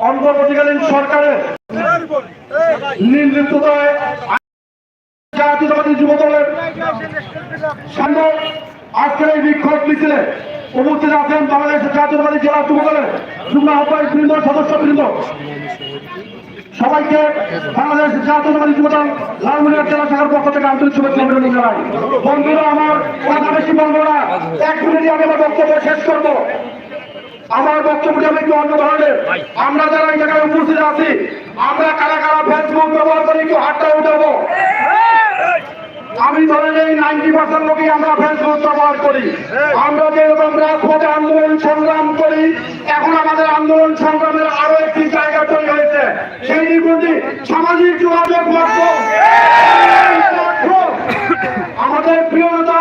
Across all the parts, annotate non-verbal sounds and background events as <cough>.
অন্তর্বর্তীকালীন সরকারের নির্লিপ্ততায় জাতীয়তাবাদী যুব দলের সামনে আজকের এই বিক্ষোভ মিছিলে উপস্থিত আছেন বাংলাদেশ জাতীয়তাবাদী জেলা যুব দলের যুগ্ম আহ্বায়ক বৃন্দ সদস্য বৃন্দ সবাইকে বাংলাদেশ জাতীয়তাবাদী যুবদল লালমনিরহাট জেলা শাখার পক্ষ থেকে আন্তরিক শুভেচ্ছা অভিনন্দন জানাই। বন্ধুরা, আমার কথা বেশি বলব না এক মিনিটে আমি আমার বক্তব্য শেষ করব। আমার বক্তব্যটি আমি একটু অন্য ধরনের। আমরা যারা এই জায়গায় উপস্থিত আছি, আমরা কারা কারা ফেসবুক ব্যবহার করে একটু হাতটা উঠাবো? আমি ধরে নেই নাইনটি পার্সেন্ট লোকই আমরা ফেসবুক ব্যবহার করি। আমরা যেরকম রাজপথে আন্দোলন সংগ্রাম করি, এখন আমাদের আন্দোলন সংগ্রামের আরও একটি জায়গা তৈরি হয়েছে। সেই নির্বন্ধী সামাজিক যোগাযোগ আমাদের প্রিয় নেতা,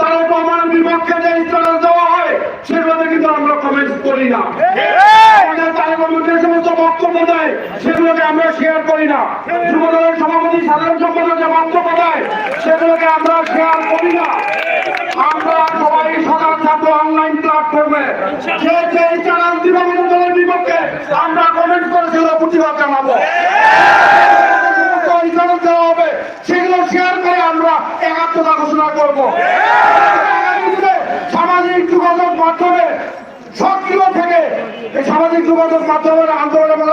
তারেক রহমানের বিপক্ষে যে ইস্তারা দেওয়া হয়, সেগুলোতে কিন্তু আমরা কমেন্ট করি না। আমাদের যে সমস্ত বক্তব্য দেয় আমরা শেয়ার করি না। যুবদলের সভাপতি, সাধারণ সম্পাদক যে বক্তব্য দেয় সেগুলোকে আমরা শেয়ার করি না। আমরা সবাই সকাল ছাত্র অনলাইন প্ল্যাটফর্মে যে যে চ্যানেল দিবামী দলের বিপক্ষে আমরা কমেন্ট করে সেগুলো প্রতিবাদ জানাব। দেওয়া হবে, সেগুলো শেয়ার করে আমরা একাত্মতা ঘোষণা করব। সামাজিক যোগাযোগ মাধ্যমে এই সামাজিক যোগাযোগ মাধ্যমের আন্দোলন এবং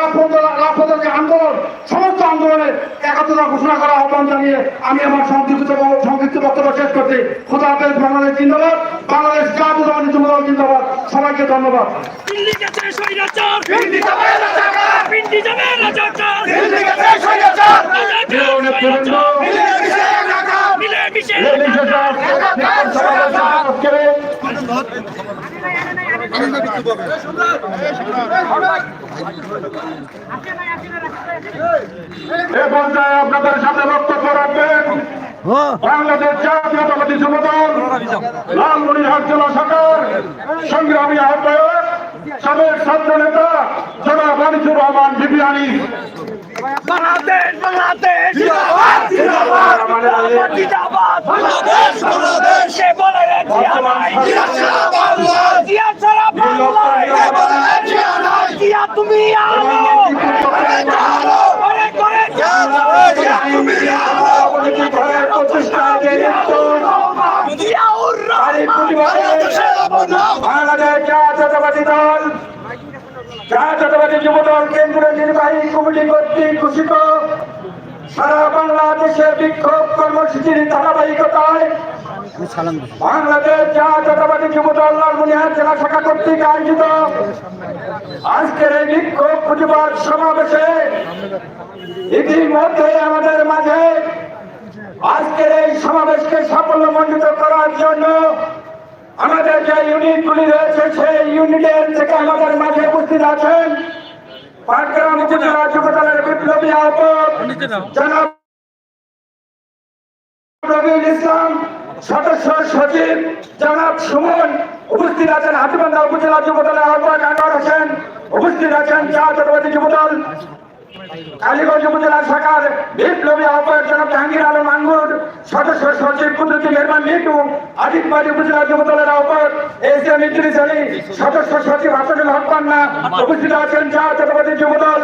রাজপথের যে আন্দোলন সমস্ত আন্দোলনের একাত্মতা ঘোষণা করা আহ্বান জানিয়ে আমি আমার সংক্ষিপ্ত সংক্ষিপ্ত বক্তব্য শেষ করছি। খোদা হাফেজ বাংলাদেশ জিন্দাবাদ বাংলাদেশ জাতীয়তাবাদী যুবদল জিন্দাবাদ। সবাইকে ধন্যবাদ। মিলে মিশে এ পর্যায়ে আপনাদের সামনে বক্তব্য রাখবেন বাংলাদেশ জাতীয়তাবাদী যুবদল লালমনিরহাট জেলা শাখার সংগ্রামী আহ্বায়ক সাবেক ছাত্র নেতা জনাব মানিকুর রহমান বিবিয়ানি বাংলাদেশ বাংলাদেশ জিন্দাবাদ, জিন্দাবাদ। বাংলাদেশ, বাংলাদেশ। সে বলে রে জিয়া নাই জিয়া ছাড়া তুমি জাতীয়তাবাদী যুব দল কেন্দ্রীয় নির্বাহী কমিটি কর্তৃক ঘোষিত সারা বাংলাদেশের বিক্ষোভ কর্মসূচির ধারাবাহিকতায় শাখা কর্তৃক আয়োজিত বিক্ষোভ আমাদের মাঝে আজকের এই সমাবেশকে সাফল্যমণ্ডিত করার জন্য আমাদের যে ইউনিটগুলি রয়েছে, সেই ইউনিটের থেকে আমাদের মাঝে উপস্থিত আছেন পাটগ্রাম উপজেলা যুব দলের বিপ্লবী আহ্বায়ক জনাব রবিউল ইসলাম সদস্য সচিব জনাব সুমন উপস্থিত আছেন হাতিবান্ধা উপজেলা যুবদলের আহ্বায়ক আনোয়ার হোসেন উপস্থিত আছেন জাতীয়তাবাদী যুব দল কালীগঞ্জ উপজেলা শাখার বিপ্লবী আহ্বায়ক জনাব জাহাঙ্গীর আলম আঙ্গুর, সদস্য সচিব কুদরতি মেহমান মিটু আদিতবাড়ি উপজেলা যুবদলের আহ্বায়ক এস এম ইদ্রিস আলী, সদস্য সচিব হাসানুল হক পান্না উপস্থিত আছেন জাতীয়তাবাদী যুব দল।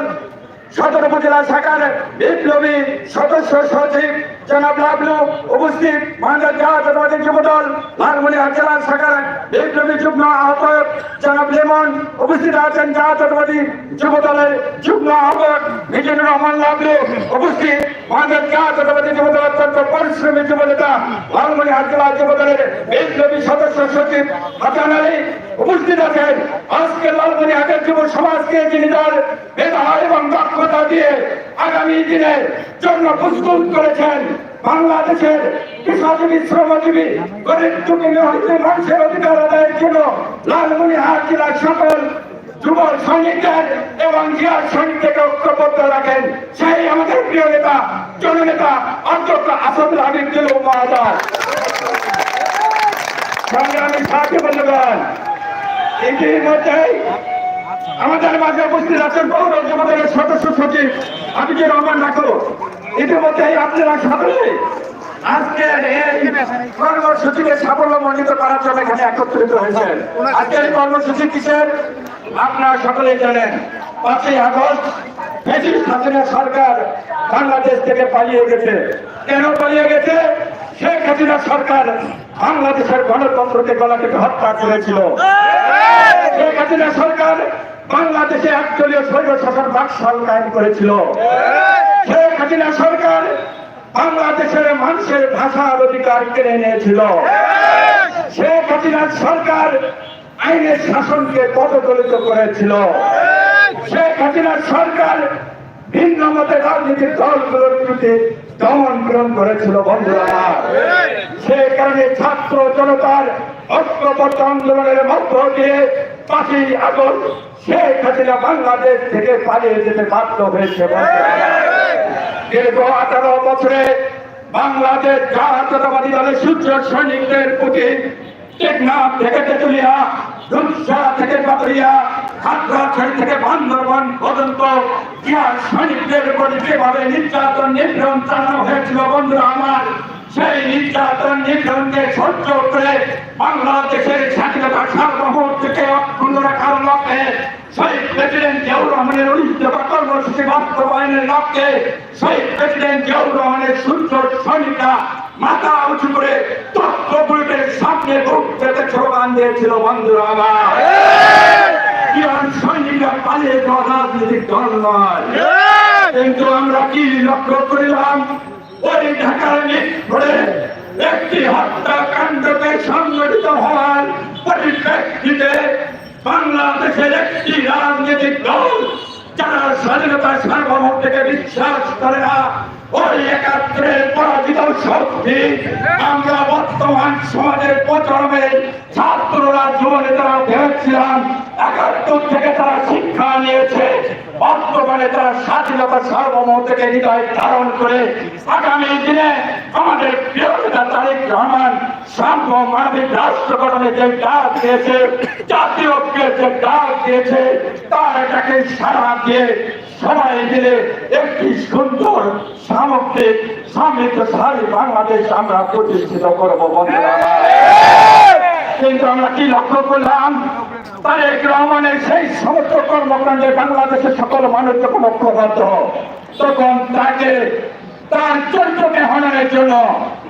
সদর উপজেলা শাখার বিপ্লবী সদস্য সচিব জনাব লাবলু উপস্থিত মহানগর জাতীয়তাবাদী যুব দল লালমনিরহাট জেলা শাখার বিপ্লবী যুগ্ম আহ্বায়ক জনাব লেমন উপস্থিত আছেন জাতীয়তাবাদী যুব দলের যুগ্ম আহ্বায়ক মিজানুর রহমান লাবলু উপস্থিত মহানগর জাতীয়তাবাদী যুব দল অত্যন্ত পরিশ্রমী যুব নেতা লালমনিরহাট জেলা যুব দলের বিপ্লবী সদস্য সচিব হাসান আলী উপস্থিত আছেন। আজকে লালমনিরহাটের যুব সমাজকে যিনি তার মেধা এবং দক্ষতা দিয়ে আগামী দিনের জন্য প্রস্তুত করেছেন, বাংলাদেশের কৃষাজীবী, শ্রমজীবী, গরিব নিহত মানুষের অধিকার আদায়ের জন্য জেলার সকল যুব সৈনিকদের এবং জিয়ার সৈনিকদেরকে ঐক্যবদ্ধ রাখেন। সেই আমাদের প্রিয় নেতা, জননেতা, অধ্যক্ষ আসাদুল হাবিব দিল মহাদাস সংগ্রামী সাথী বন্ধুগণ ইতিমধ্যেই আমাদের মাঝে উপস্থিত আছেন পৌর যুবদলের সদস্য সচিব হাবিজুর রহমান রাখো। ইতিমধ্যেই আপনারা সকলে আজকের এই কর্মসূচিকে সাফল্য মণ্ডিত করার জন্য এখানে একত্রিত হয়েছেন। আজকের কর্মসূচি কিসের? আপনারা সকলেই জানেন, পাঁচই আগস্ট ফ্যাসিস্ট হাসিনা সরকার বাংলাদেশ থেকে পালিয়ে গেছে। কেন পালিয়ে গেছে? শেখ হাসিনা সরকার বাংলাদেশের গণতন্ত্রকে গলা থেকে হত্যা করেছিল। শেখ হাসিনা সরকার বাংলাদেশে একদলীয় স্বৈর শাসন বাকশাল কায়েম করেছিল। শেখ হাসিনা সরকার বাংলাদেশের মানুষের ভাষার অধিকার কেড়ে নিয়েছিল। শেখ হাসিনা সরকার আইনের শাসনকে পদদলিত করেছিল। শেখ হাসিনা সরকার ভিন্ন মতে রাজনীতির দলগুলোর বিরুদ্ধে দমন গ্রহণ করেছিল বন্ধুরা সে কারণে ছাত্র জনতার ঐক্যবদ্ধ আন্দোলনের মধ্য দিয়ে পাঁচই আগস্ট শেখ হাসিনা বাংলাদেশ থেকে পালিয়ে যেতে বাধ্য হয়েছে দীর্ঘ আঠারো বছরে বাংলাদেশ জাতীয়তাবাদী দলের সূর্য সৈনিকদের প্রতি টেকনাফ থেকে তেতুলিয়া ধুমসা থেকে পাতরিয়া খাগড়াছড়ি থেকে বান্দরবান পর্যন্ত ইহার সৈনিকদের প্রতি যেভাবে নির্যাতন নিগ্রহণ চালানো হয়েছিল বন্ধুরা আমার। সেই নির্যাতন নিগ্রহণকে সহ্য করে বাংলাদেশের স্বাধীনতা সার্বভৌম থেকে অক্ষুণ্ণ রাখার লক্ষ্যে শহীদ প্রেসিডেন্ট জিয়াউর রহমানের দফা কর্মসূচি বাস্তবায়নের লক্ষ্যে শহীদ প্রেসিডেন্ট জিয়াউর রহমানের সূর্য সৈনিকরা মাথা উঁচু করে বুলেটের সামনে বুক পেতে স্লোগান দিয়েছিল বন্ধুরা আমার। সৈনিকরা পালিয়ে যাওয়া রাজনৈতিক দল নয়। কিন্তু আমরা কি লক্ষ্য করিলাম? ওই ঢাকার একটি হত্যাকাণ্ডকে সংগঠিত হওয়ার পরিপ্রেক্ষিতে বাংলাদেশের একটি রাজনৈতিক দল যারা স্বাধীনতা সার্বভৌমত্বকে বিশ্বাস করে না ওই একাত্তরের পরাজিত শক্তি আমরা বর্তমান সমাজের প্রচলনে ছাত্ররা জীবনে তারা ভেবেছিলাম একাত্তর থেকে তারা শিক্ষা নিয়েছে। বর্তমানে তারা স্বাধীনতা সার্বভৌমত্বকে হৃদয় ধারণ করে আগামী দিনে আমাদের প্রিয় নেতা তারেক রহমান সাম্য মানবিক রাষ্ট্র গঠনে যে ডাক দিয়েছে জাতীয় ঐক্যের যে ডাক দিয়েছে তার এটাকে সারা দিয়ে সবাই মিলে একটি সুন্দর সামগ্রিক সমৃদ্ধশালী বাংলাদেশ আমরা প্রতিষ্ঠিত করব বন্ধুরা। কিন্তু আমরা কি লক্ষ্য করলাম তারেক রহমানের সেই সমস্ত কর্মকাণ্ডে বাংলাদেশের সকল মানুষ যখন ঐক্যবদ্ধ তখন তাকে তার চরিত্রকে হননের জন্য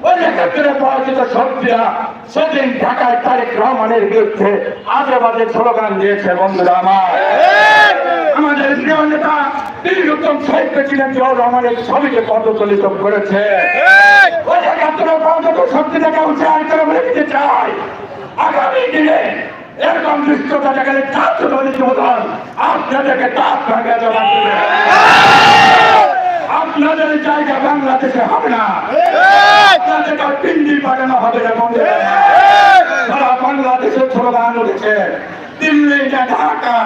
ওই একাত্তরে পরাজিত শক্তিরা সেদিন ঢাকায় তারেক রহমানের বিরুদ্ধে আজে বাজে স্লোগান দিয়েছে বন্ধুরা আমার। আমাদের প্রিয় নেতা উত্তম শহীদ প্রেসিডেন্ট জিয়াউর রহমানের ছবিকে পদদলিত করেছে। ওই একাত্তরে পরাজিত শক্তিটাকে উঠে আনতে রেখে চাই। আগামী দিনে এরকম দৃশ্যতা দেখালে ছাত্র দলের যুবদল আপনাদেরকে তাপ ভাঙা জবাব আপনাদের জায়গা বাংলাদেশে হবে না। আপনাদেরকে পিন্ডি বাজানো হবে না বন্ধুরা। সারা বাংলাদেশে স্লোগান উঠেছে। দিল্লি না ঢাকা?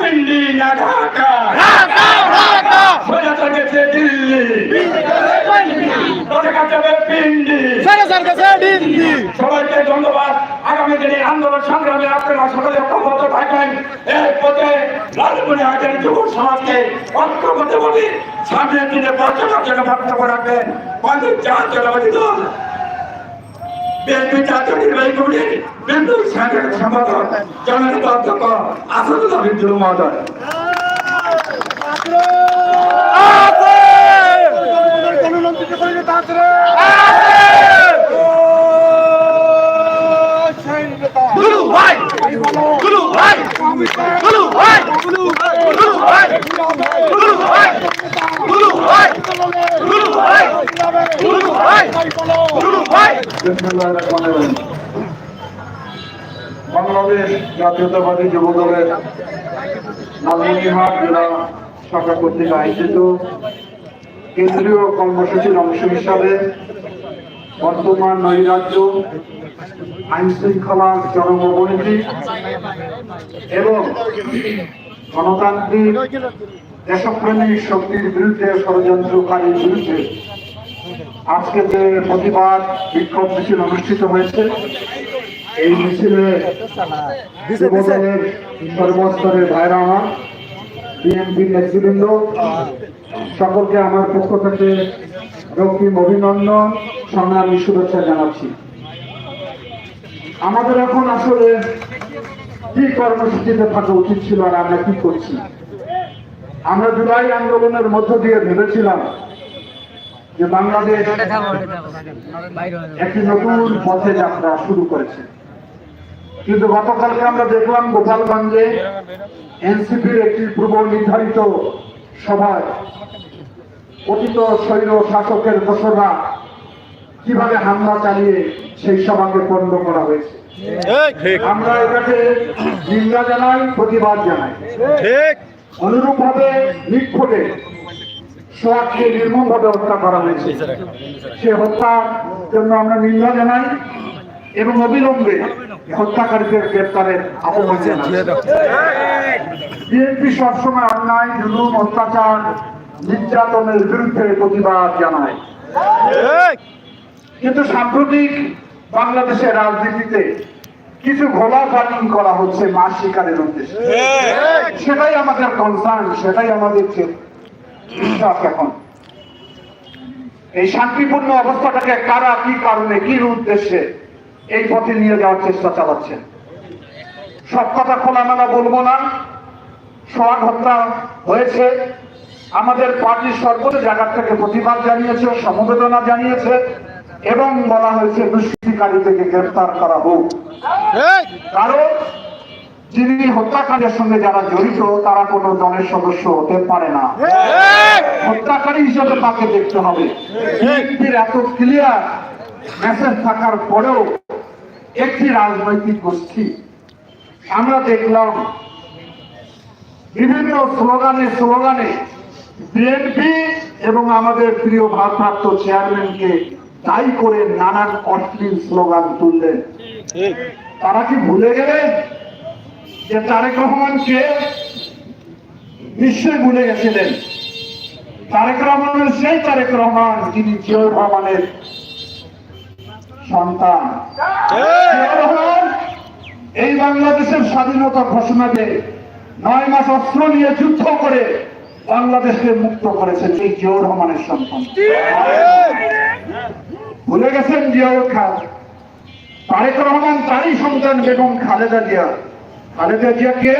দিল্লি না ঢাকা? সোজা গেছে দিল্লি। দেখা যাবে পিন্ডি। সবাইকে ধন্যবাদ। আগামী দিনে আন্দোলন সংগ্রামে আপনারা সকলে ঐক্যবদ্ধ থাকবেন। এই পথে লালমনি হাটের যুব সমাজকে ঐক্যবদ্ধ বলি সামনের দিনে পর্যটক জন্য বক্তব্য রাখবেন আমাদের জাতীয়তাবাদী দল বিএনপি জাতীয় নির্বাহী কমিটির বিন্দু সাংগঠনিক সম্পাদক জননেতা অধ্যক্ষ আসাদুল্লাহ মহোদয়। বাংলাদেশ জাতীয়তাবাদী যুব দলের লালমনিরহাট জেলা শাখা কর্তৃক আয়োজিত কেন্দ্রীয় কর্মসূচির অংশ হিসাবে বর্তমান নৈরাজ্য আইন শৃঙ্খলার চরম এবং গণতান্ত্রিক দেশপ্রেমিক শক্তির বিরুদ্ধে ষড়যন্ত্রকারীর বিরুদ্ধে আজকে যে প্রতিবাদ বিক্ষোভ মিছিল অনুষ্ঠিত হয়েছে, এই মিছিলে যুবদলের সর্বস্তরের ভাইরা আমার বিএনপির নেতৃবৃন্দ, সকলকে আমার পক্ষ থেকে রক্তিম অভিনন্দন, সংগ্রামী শুভেচ্ছা জানাচ্ছি। আমাদের এখন আসলে কি কর্মসূচিতে থাকা উচিত ছিল আর আমরা কি করছি? আমরা জুলাই আন্দোলনের মধ্য দিয়ে ভেবেছিলাম যে বাংলাদেশ একটি নতুন পথে যাত্রা শুরু করেছে। কিন্তু গতকালকে আমরা দেখলাম গোপালগঞ্জে এনসিপির একটি পূর্ব নির্ধারিত সভায় অতীত শৈল শাসকের দোসররা কীভাবে হামলা চালিয়ে সেই সভাকে পণ্ড করা হয়েছে? আমরা এটাকে নিন্দা জানাই প্রতিবাদ জানাই। অনুরূপ ভাবে নিক্ষোভে সোহাগকে নির্মম ভাবে হত্যা করা হয়েছে। সে হত্যার জন্য আমরা নিন্দা জানাই এবং অবিলম্বে হত্যাকারীদের গ্রেপ্তারের আহ্বান বিএনপি সবসময় অন্যায় জুলুম অত্যাচার নির্যাতনের বিরুদ্ধে প্রতিবাদ জানায়। কিন্তু সাম্প্রতিক বাংলাদেশের রাজনীতিতে কিছু ঘোলা পানি করা হচ্ছে মাস শিকারের উদ্দেশ্যে। সেটাই আমাদের কনসার্ন সেটাই আমাদের এখন। এই শান্তিপূর্ণ অবস্থাটাকে কারা কি কারণে কি উদ্দেশ্যে এই পথে নিয়ে যাওয়ার চেষ্টা চালাচ্ছেন? সব কথা খোলামেলা বলব না। সোহাগ হত্যা হয়েছে। আমাদের পার্টির সর্বোচ্চ জায়গা থেকে প্রতিবাদ জানিয়েছে সমবেদনা জানিয়েছে। এবং বলা হয়েছে দুষ্কৃতিকারী থেকে গ্রেফতার করা হোক। কারণ যিনি হত্যাকাণ্ডের সঙ্গে যারা জড়িত তারা কোনো দলের সদস্য হতে পারে না। হত্যাকারী হিসেবে তাকে দেখতে হবে। বিএনপির এত ক্লিয়ার মেসেজ থাকার পরেও একটি রাজনৈতিক গোষ্ঠী আমরা দেখলাম বিভিন্ন স্লোগানে স্লোগানে বিএনপি এবং আমাদের প্রিয় ভারপ্রাপ্ত চেয়ারম্যানকে দায়ী করে নানান অশ্লীল স্লোগান তুললেন। তারা কি ভুলে গেলেন যে তারেক রহমানকে নিশ্চয়ই ভুলে গেছিলেন। তারেক রহমানের সেই তারেক রহমান যিনি জিয়র রহমানের সন্তান। রহমান এই বাংলাদেশের স্বাধীনতা ঘোষণা দিয়ে নয় মাস অস্ত্র নিয়ে যুদ্ধ করে বাংলাদেশকে মুক্ত করেছেন এই জিয়াউর রহমানের সন্তান। ভুলে গেছেন জিয়াউর খান? তারেক রহমান, তারই সন্তান বেগম খালেদা জিয়া। খালেদা জিয়াকে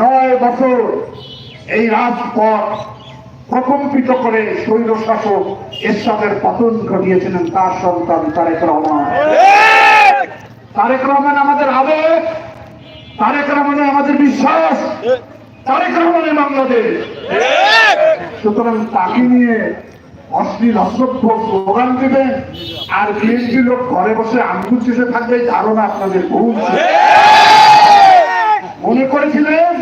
নয় বছর এই রাজপথ প্রকম্পিত করে শৈল শাসক এরশাদের পতন ঘটিয়েছিলেন তার সন্তান তারেক রহমান। তারেক রহমান আমাদের আবেগ, তারেক রহমানে আমাদের বিশ্বাস, তারেক রহমানে বাংলাদেশ। সুতরাং তাকে নিয়ে অশ্লীল অসভ্য স্লোগান দেবেন আর বিএনপি লোক ঘরে বসে আঙ্গুল চেষে থাকবে ধারণা আপনাদের ভুল মনে করেছিলেন?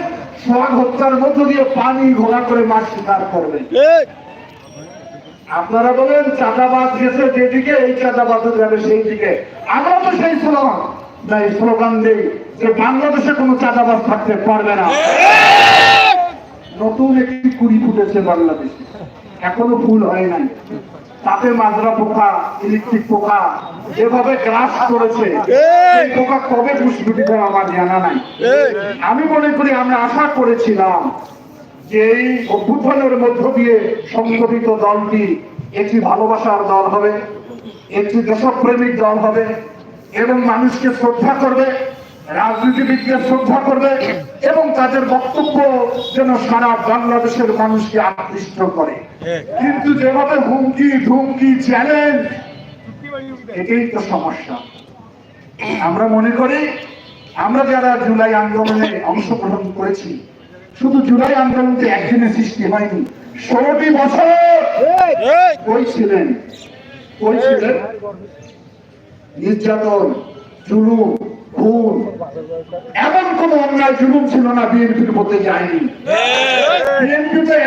সোহাগ হত্যার মধ্য দিয়ে পানি ঘোলা করে মাছ শিকার করবেন আপনারা বলেন চাঁদাবাদ গেছে যেদিকে এই চাঁদাবাদ যাবে সেই দিকে আমরা তো সেই স্লোগান না এই স্লোগান দেই যে বাংলাদেশে কোনো চাঁদাবাদ থাকতে পারবে না। নতুন একটি কুড়ি ফুটেছে বাংলাদেশে। এখনও ফুল হয় নাই। তাতে মাজরা পোকা ইলেকট্রিক পোকা যেভাবে গ্রাস করেছে পোকা কবে পুষ্পিত আমার জানা নাই। আমি মনে করি আমরা আশা করেছিলাম যে এই অভ্যুত্থানের মধ্য দিয়ে সংগঠিত দলটি একটি ভালোবাসার দল হবে একটি দেশপ্রেমিক দল হবে এবং মানুষকে শ্রদ্ধা করবে। রাজনীতিবিদকে শ্রদ্ধা করবে এবং তাদের বক্তব্য যেন সারা বাংলাদেশের মানুষকে আকৃষ্ট করে। কিন্তু যেভাবে হুমকি ধুমকি চ্যালেঞ্জ এটাই তো সমস্যা। আমরা মনে করি আমরা যারা জুলাই আন্দোলনে অংশগ্রহণ করেছি শুধু জুলাই আন্দোলন তো একদিনে সৃষ্টি হয়নি ষোলোটি বছর কই ছিলেন কই ছিলেন নির্যাতন জুলুম, খুন, এমন কোন অন্যায় জুলুম ছিল না, বিএনপির মধ্যে যায়নি।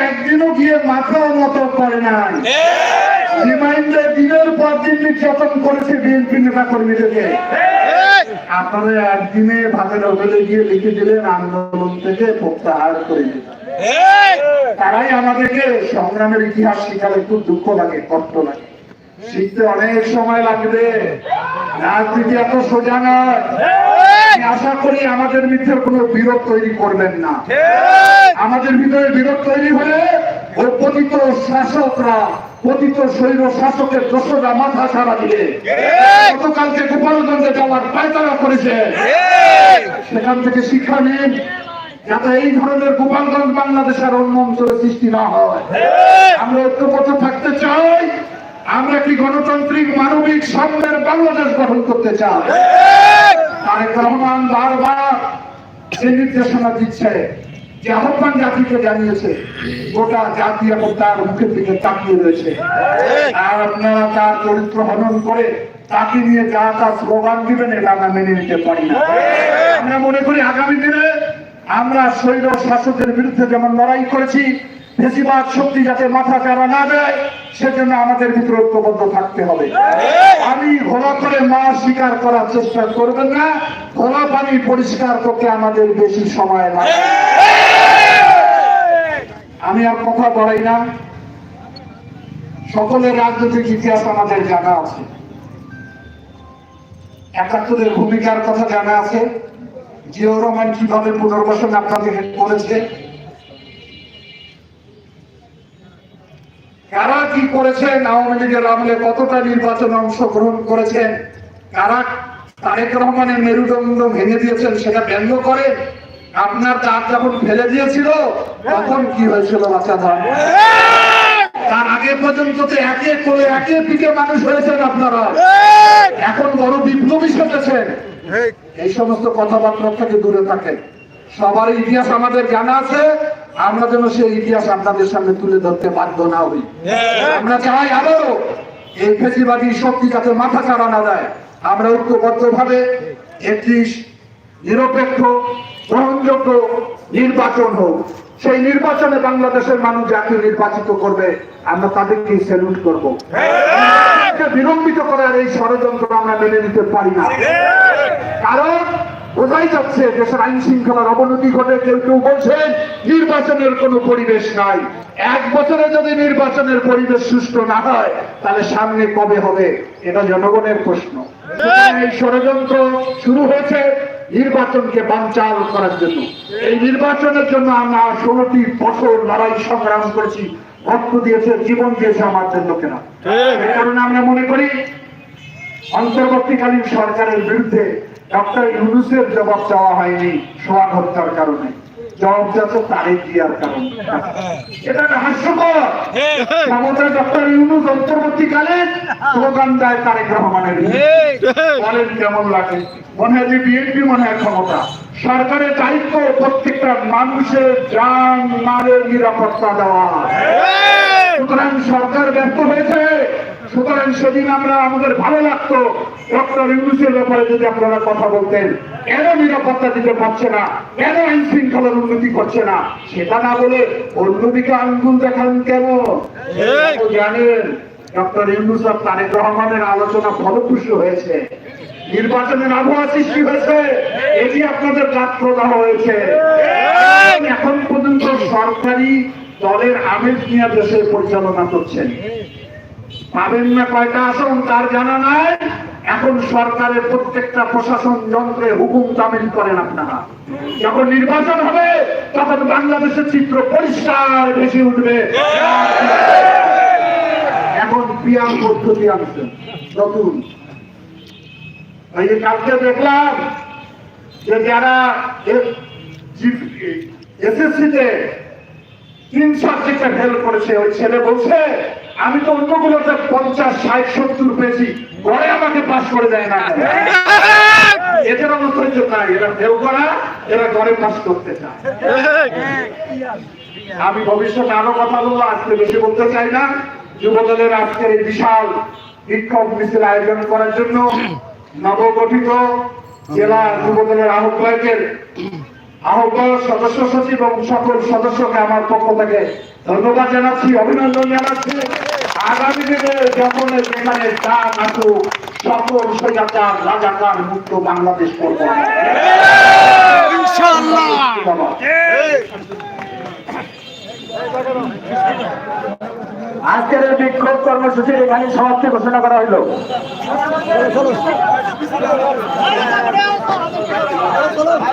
একদিনও গিয়ে মাথা মতো করে নাই। দিনের পর দিন নির্যাতন করেছে বিএনপি নেতা কর্মীদেরকে আপনারা একদিনে ভাতের হোটেলে গিয়ে লিখে দিলেন, আন্দোলন থেকে প্রত্যাহার করে তারাই আমাদেরকে সংগ্রামের ইতিহাস শিখালে খুব দুঃখ লাগে, কষ্ট লাগে। শিখতে অনেক সময় লাগবে। রাজনীতি এত সোজা নয় আশা করি আমাদের ভিতরে কোনো বিরোধ তৈরি করবেন না। আমাদের ভিতরে বিরোধ তৈরি হলে পতিত শাসকরা পতিত শৈল শাসকের দোষরা মাথা ছাড়া দিয়ে গতকালকে গোপালগঞ্জে যাওয়ার পায়তারা করেছে। সেখান থেকে শিক্ষা নিন, যাতে এই ধরনের গোপালগঞ্জ বাংলাদেশের অন্য অঞ্চলে সৃষ্টি না হয়। আমরা ঐক্যবদ্ধ থাকতে চাই। আমরা কি গণতান্ত্রিক মানবিক সাম্যের বাংলাদেশ গঠন করতে চাই? তারেক রহমান বারবার যে নির্দেশনা দিচ্ছে যে আহ্বান জাতিকে জানিয়েছে, গোটা জাতি এবং তার মুখের দিকে তাকিয়ে রয়েছে। আর আপনারা তার চরিত্র হনন করে তাকে নিয়ে যা তা স্লোগান দিবেন, এটা আমরা মেনে নিতে পারি না। আমরা মনে করি আগামী দিনে আমরা শৈল শাসকের বিরুদ্ধে যেমন লড়াই করেছি বেশিরভাগ শক্তি যাতে মাথা চারা না দেয়, সেজন্য আমাদের ভিতরে ঐক্যবদ্ধ থাকতে হবে। আমি ঘোলা করে মা স্বীকার করার চেষ্টা করবেন না ঘোলা পানি পরিষ্কার করতে আমাদের বেশি সময় লাগে। আমি আর কথা বলাই না। সকলের রাজনৈতিক ইতিহাস আমাদের জানা আছে। একাত্তরের ভূমিকার কথা জানা আছে। জিয়াউর রহমান কীভাবে পুনর্বাসন আপনাদের করেছে কারা কি করেছেন? আওয়ামী লীগের আমলে কতটা নির্বাচনে অংশগ্রহণ করেছেন? কারা? তারেক রহমানের মেরুদণ্ড ভেঙে দিয়েছেন, সেটা ব্যঙ্গ করেন? আপনার দাঁত যখন ফেলে দিয়েছিল, তখন কি হয়েছিল বাচ্চা ধান তার আগে পর্যন্ত তো একে কোলে একে পিঠে মানুষ হয়েছেন আপনারা। এখন বড় বিপ্লবী সেজেছেন। এই সমস্ত কথাবার্তা থেকে দূরে থাকেন। সবার ইতিহাস আমাদের জানা আছে। আমরা যেন সেই ইতিহাস আপনাদের সামনে তুলে ধরতে বাধ্য না হই। আমরা চাই আবারও এই ফেসিবাদী শক্তি যাতে মাথা চাড়া না দেয়। আমরা ঐক্যবদ্ধ ভাবে একটি নিরপেক্ষ গ্রহণযোগ্য নির্বাচন হোক। সেই নির্বাচনে বাংলাদেশের মানুষ যাকে নির্বাচিত করবে। আমরা তাদেরকে স্যালুট করব। বিলম্বিত করার এই ষড়যন্ত্র আমরা মেনে নিতে পারি না। কারণ বোঝাই যাচ্ছে দেশের আইন শৃঙ্খলার অবনতি ঘটে কেউ কেউ বলছেন নির্বাচনের কোনো পরিবেশ নাই। এক বছরে যদি নির্বাচনের পরিবেশ সুষ্ঠু না হয় তাহলে সামনে কবে হবে? এটা জনগণের প্রশ্ন। এই ষড়যন্ত্র শুরু হয়েছে নির্বাচনকে বানচাল করার জন্য। এই নির্বাচনের জন্য আমরা ষোলোটি বছর লড়াই সংগ্রাম করেছি। রক্ত দিয়েছে জীবন দিয়েছে আমার জন্য কেনা। এই কারণে আমরা মনে করি অন্তর্বর্তীকালীন সরকারের বিরুদ্ধে ডক্টর ইউনুসের জবাব চাওয়া হয়নি সোয়াগ হত্যার কারণে। জবাব তারেক জিয়ার কারণে। এটা হাস্যকর ক্ষমতা ডক্টর ইউনুস অন্তর্বর্তীকালে স্লোগান দেয় তারেক রহমানের বলেন কেমন লাগে? মনে হয় যে বিএনপি মনে হয় ক্ষমতা। সরকারের দায়িত্ব প্রত্যেকটা মানুষের যান মালের নিরাপত্তা দেওয়া। সুতরাং সরকার ব্যর্থ হয়েছে। সুতরাং সেদিন আমরা আমাদের ভালো লাগতো। ডক্টর ইউনুসের ব্যাপারে যদি আপনারা কথা বলতেন কেন নিরাপত্তা দিতে পারছে না? কেন আইন শৃঙ্খলার উন্নতি করছে না? সেটা না বলে অন্যদিকে আঙ্গুল দেখান কেন? জানেন ডক্টর ইউনুস আর তারেক রহমানের আলোচনা ফলপ্রসূ হয়েছে। নির্বাচনের আবহাওয়া সৃষ্টি হয়েছে। এটি আপনাদের কাজ প্রদাহ হয়েছে এখন পর্যন্ত সরকারি দলের আমেজ নিয়ে দেশের পরিচালনা করছেন। পাবেন না কয়টা আসন, তার জানা নাই? এখন সরকারের প্রত্যেকটা প্রশাসন যন্ত্রে হুকুম তামিল করেন আপনারা। যখন নির্বাচন হবে, তখন বাংলাদেশের চিত্র পরিষ্কার ভেসে উঠবে। এখন পিয়াম পদ্ধতি আনছেন নতুন। এই যে কালকে দেখলাম যে যারা এসএসসিতে তিন সাবজেক্টে ফেল করেছে ওই ছেলে বলছে আমি তো অন্যগুলোতে পঞ্চাশ ষাট সত্তর পেয়েছি ঘরে আমাকে পাস করে দেয় না। <laughs> এদের নাই এরা ফেল করা এরা ঘরে পাস করতে চায়। আমি ভবিষ্যতে আরও কথা বলব আজকে বেশি বলতে চাই না। যুবদলের আজকের এই বিশাল বিক্ষোভ মিছিল আয়োজন করার জন্য নবগঠিত জেলা যুবদলের আহ্বায়কের আহ্বায়ক সদস্য সচিব এবং সকল সদস্যকে আমার পক্ষ থেকে ধন্যবাদ জানাচ্ছি অভিনন্দন জানাচ্ছি। আগামী দিনে যখন যেখানে যা আসুক সকল সজাচার রাজাকার মুক্ত বাংলাদেশ করব। আজকের বিক্ষোভ কর্মসূচির এখানে সমাপ্তি ঘোষণা করা হইল।